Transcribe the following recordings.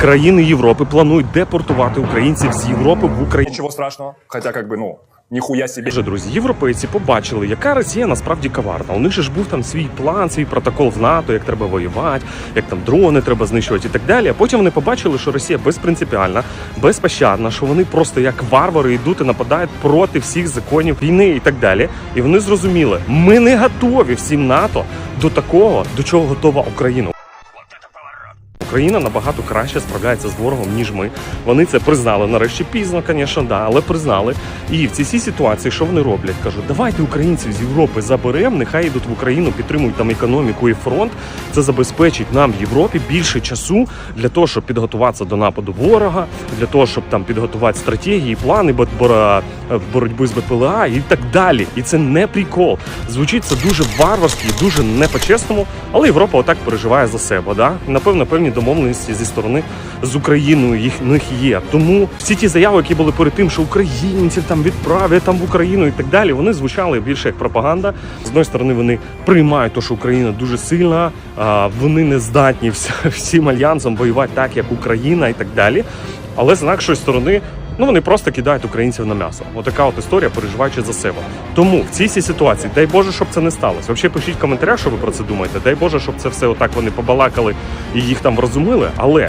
країни Європи планують депортувати українців з Європи в Україну. Ничего страшного. Хотя, как бы, ну, нихуя себе. Вже друзі, європейці побачили, яка Росія насправді коварна. У них же ж був там свій план, свій протокол в НАТО, як треба воювати, як там дрони треба знищувати і так далі. А потім вони побачили, що Росія безпринципіальна, безпощадна, що вони просто як варвари йдуть і нападають проти всіх законів війни і так далі. І вони зрозуміли, ми не готові всім НАТО до такого, до чого готова Україна. Україна набагато краще справляється з ворогом, ніж ми. Вони це признали нарешті пізно, звісно, да, але признали. І в цій всій ситуації, що вони роблять? Кажуть, давайте українців з Європи заберемо, нехай йдуть в Україну, підтримують там економіку і фронт. Це забезпечить нам в Європі більше часу для того, щоб підготуватися до нападу ворога, для того, щоб там підготувати стратегії, плани бо- боротьби з БПЛА і так далі. І це не прикол. Звучить це дуже варварськи, дуже не по-чесному, але Європа отак переживає за себе. Да? Напевно, певні домовленості зі сторони з Україною їх них є. Тому всі ті заяви, які були перед тим, що українців там відправлять там в Україну і так далі, вони звучали більше як пропаганда. З одної сторони, вони приймають те, що Україна дуже сильна, вони не здатні всім альянсом воювати так, як Україна і так далі. Але з інакшої сторони. Ну, вони просто кидають українців на м'ясо. Отака от історія, переживаючи за себе. Тому в цій ситуації, дай Боже, щоб це не сталося. Взагалі пишіть в коментарях, що ви про це думаєте. Дай Боже, щоб це все отак вони побалакали і їх там розуміли. Але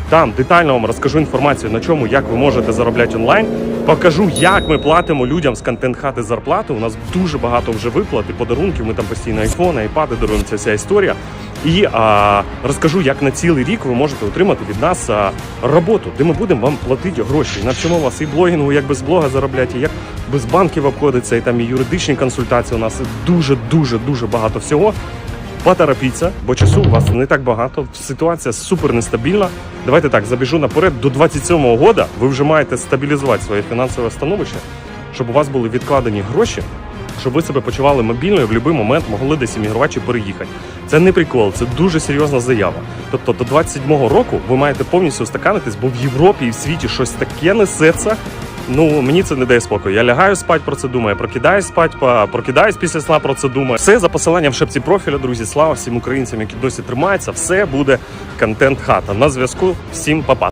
Там детально вам розкажу інформацію на чому, як ви можете заробляти онлайн. Покажу, як ми платимо людям з контент хати зарплати. У нас дуже багато вже виплат і подарунків. Ми там постійно айфони, айпади даруємо ця вся історія. І а, розкажу, як на цілий рік ви можете отримати від нас а, роботу, де ми будемо вам платити гроші. Навчимо вас і блогінгу, як без блога заробляти, і як без банків обходиться, і там і юридичні консультації. У нас дуже дуже дуже багато всього. Поторопіться, бо часу у вас не так багато. Ситуація супер нестабільна. Давайте так забіжу наперед. До 27-го года ви вже маєте стабілізувати своє фінансове становище, щоб у вас були відкладені гроші, щоб ви себе почували мобільно і в будь-який момент могли десь іммігрувати чи переїхати. Це не прикол, це дуже серйозна заява. Тобто до 27-го року ви маєте повністю устаканитись, бо в Європі і в світі щось таке несеться. Ну мені це не дає спокою. Я лягаю спать про це думаю, прокидаюсь спать, па- прокидаюсь після сна про це думаю. Все за посиланням в шепці профіля, друзі. Слава всім українцям, які досі тримаються. Все буде контент хата. На зв'язку. Всім па-па.